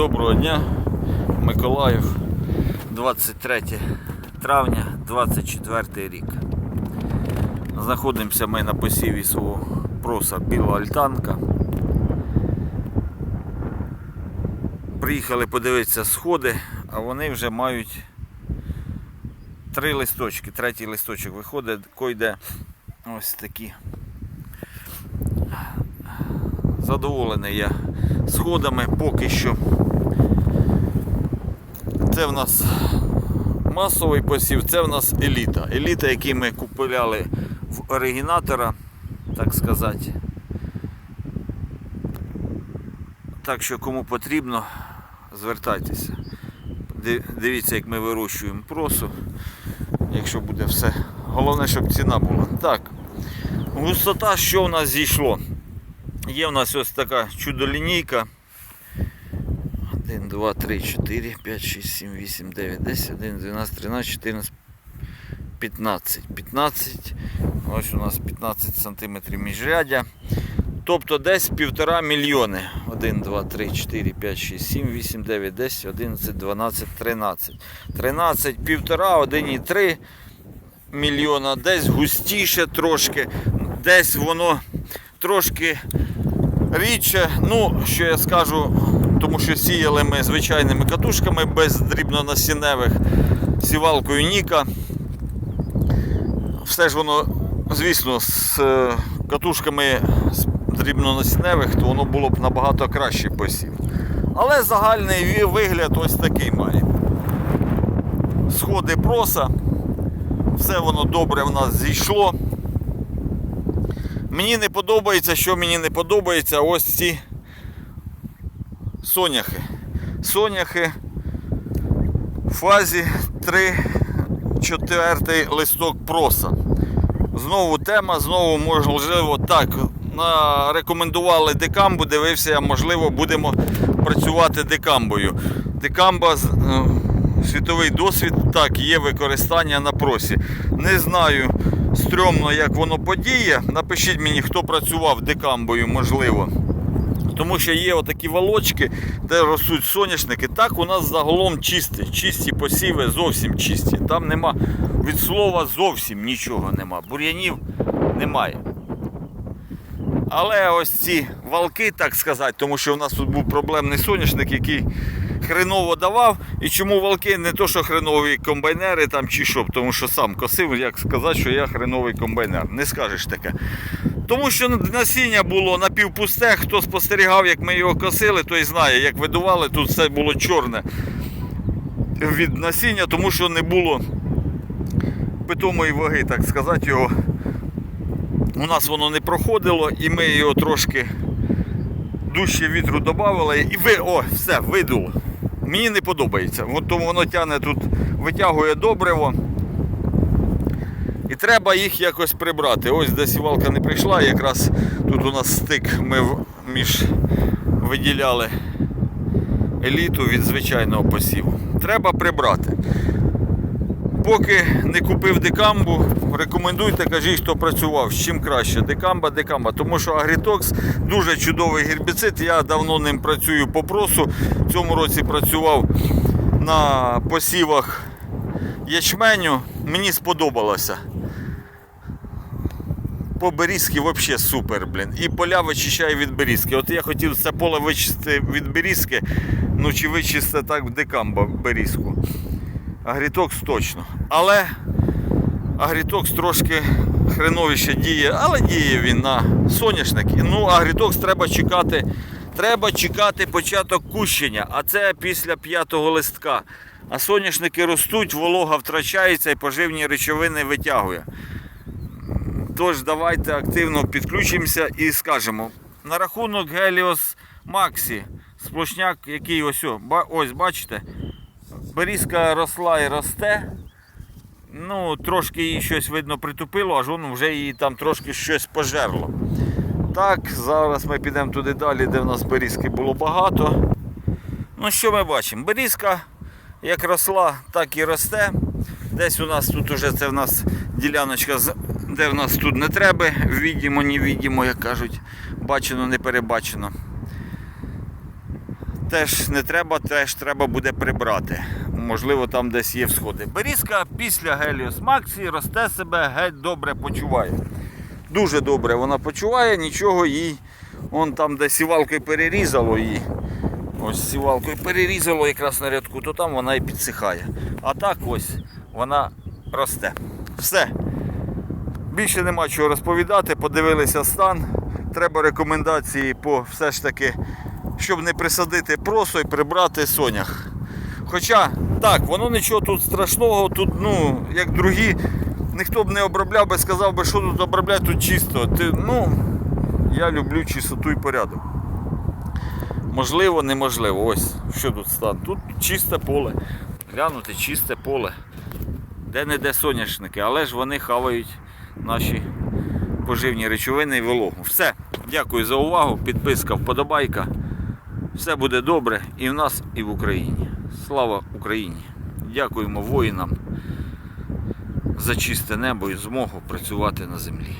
Доброго дня, Миколаїв, 23 травня, 24 рік. Знаходимося ми на посіві свого проса біла альтанка. Приїхали подивитися сходи, а вони вже мають три листочки. Третій листочок виходить, койде ось такі. Задоволений я сходами поки що. Це в нас масовий посів, це в нас еліта. Еліта, який ми купували в оригінатора, так сказати. Так що кому потрібно, звертайтеся. Дивіться, як ми вирощуємо просу. Якщо буде все. Головне, щоб ціна була. Так. Густота, що в нас зійшло? Є в нас ось така чудо-лінійка. 1, 2, 3, 4, 5, 6, 7, 8, 9, 10, 11, 12, 13, 14, 15. 15. Ось у нас 15 см міжрядя. Тобто десь півтора мільйони. 1, 2, 3, 4, 5, 6, 7, 8, 9, 10, 11, 12, 13. 13, півтора, 1,3 мільйона. Десь густіше трошки. Десь воно трошки рідше. Ну, що я скажу, тому що сіяли ми звичайними катушками без дрібнонасінневих сівалкою Ніка. Все ж воно, звісно, з е, катушками з дрібнонасінневих, то воно було б набагато краще посів. Але загальний вигляд ось такий має. Сходи проса, все воно добре в нас зійшло. Мені не подобається, що мені не подобається, ось ці соняхи. Соняхи в фазі 3 четвертий листок проса. Знову тема, знову можливо так. Рекомендували декамбу, дивився, можливо, будемо працювати декамбою. Декамба е, світовий досвід, так, є використання на просі. Не знаю стрьомно, як воно подіє. Напишіть мені, хто працював декамбою, можливо. Тому що є отакі волочки, де ростуть соняшники. Так у нас загалом чисті, чисті посіви, зовсім чисті. Там нема від слова зовсім нічого нема. Бур'янів немає. Але ось ці валки, так сказати, тому що в нас тут був проблемний соняшник, який хреново давав. І чому валки не то, що хренові комбайнери там чи що, тому що сам косив, як сказати, що я хреновий комбайнер. Не скажеш таке. Тому що насіння було напівпусте, хто спостерігав, як ми його косили, той знає, як видували, тут все було чорне від насіння, тому що не було питомої ваги, так сказати, його. У нас воно не проходило, і ми його трошки дужче вітру додавали, і ви, о, все, видуло. Мені не подобається. От тому воно тягне тут, витягує добриво. І треба їх якось прибрати. Ось де сівалка не прийшла, якраз тут у нас стик ми між виділяли еліту від звичайного посіву. Треба прибрати. Поки не купив декамбу, рекомендуйте, кажіть, хто працював, з чим краще. Декамба, декамба. Тому що Агрітокс дуже чудовий гербіцид. Я давно ним працюю по просу. В цьому році працював на посівах ячменю. Мені сподобалося. По берізки взагалі супер, блін. І поля вичищає від берізки. От я хотів це поле вичистити від берізки, ну чи вичистити так декамба берізку. Агрітокс точно. Але Агрітокс трошки хреновіше діє, але діє він на соняшник. Ну, Агрітокс треба чекати. Треба чекати початок кущення, а це після п'ятого листка. А соняшники ростуть, волога втрачається і поживні речовини витягує. Тож давайте активно підключимося і скажемо. На рахунок Helios Maxi, сплошняк, який ось, ось бачите, берізка росла і росте. Ну, трошки її щось видно притупило, аж воно вже її там трошки щось пожерло. Так, зараз ми підемо туди далі, де в нас берізки було багато. Ну, що ми бачимо? Берізка як росла, так і росте. Десь у нас тут уже це в нас діляночка, де в нас тут не треба, відімо, не відімо, як кажуть, бачено, не перебачено. теж не треба, теж треба буде прибрати. Можливо, там десь є всходи. Берізка після Геліос Максі росте себе геть добре почуває. Дуже добре вона почуває, нічого їй. Он там, де сівалкою перерізало її. Ось сівалкою перерізало якраз на рядку, то там вона і підсихає. А так ось вона росте. Все. Більше нема чого розповідати, подивилися стан. Треба рекомендації по все ж таки, щоб не присадити просо і прибрати сонях. Хоча так, воно нічого тут страшного, тут, ну, як другі, ніхто б не обробляв би, сказав би, що тут обробляти, тут чисто. Ти, ну, я люблю чистоту і порядок. Можливо, неможливо. Ось що тут стан. Тут чисте поле. Глянути, чисте поле. Де-не-де соняшники, але ж вони хавають наші поживні речовини і вологу. Все. Дякую за увагу. Підписка, вподобайка. Все буде добре і в нас, і в Україні. Слава Україні! Дякуємо воїнам за чисте небо і змогу працювати на землі.